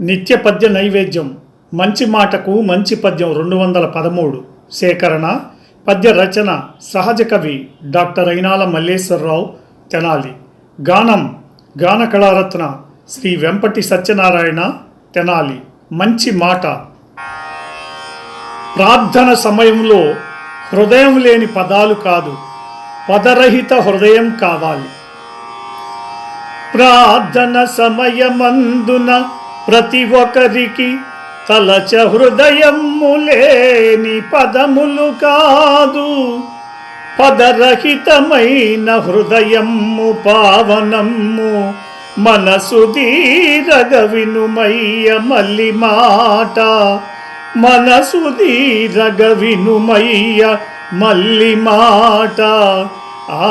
నిత్య పద్య నైవేద్యం మంచి మాటకు మంచి పద్యం రెండు వందల పదమూడు. సేకరణ పద్య రచన సహజ కవి డాక్టర్ అయినాల మల్లేశ్వరరావు తెనాలి. గానం గాన కళారత్న శ్రీ వెంపటి సత్యనారాయణ తెనాలి. మంచి మాట. ప్రార్థన సమయంలో హృదయం లేని పదాలు కాదు పదరహిత హృదయం కావాలి. ప్రార్థన సమయమందున ప్రతి ఒక్కరికి తలచ హృదయము లేని పదములు కాదు. పదరహితమైన హృదయము పావనము మనసు దీరగ వినుమయ్య మల్లి మాట మనసు దీరగ వినుమయ్య మల్లి మాట ఆ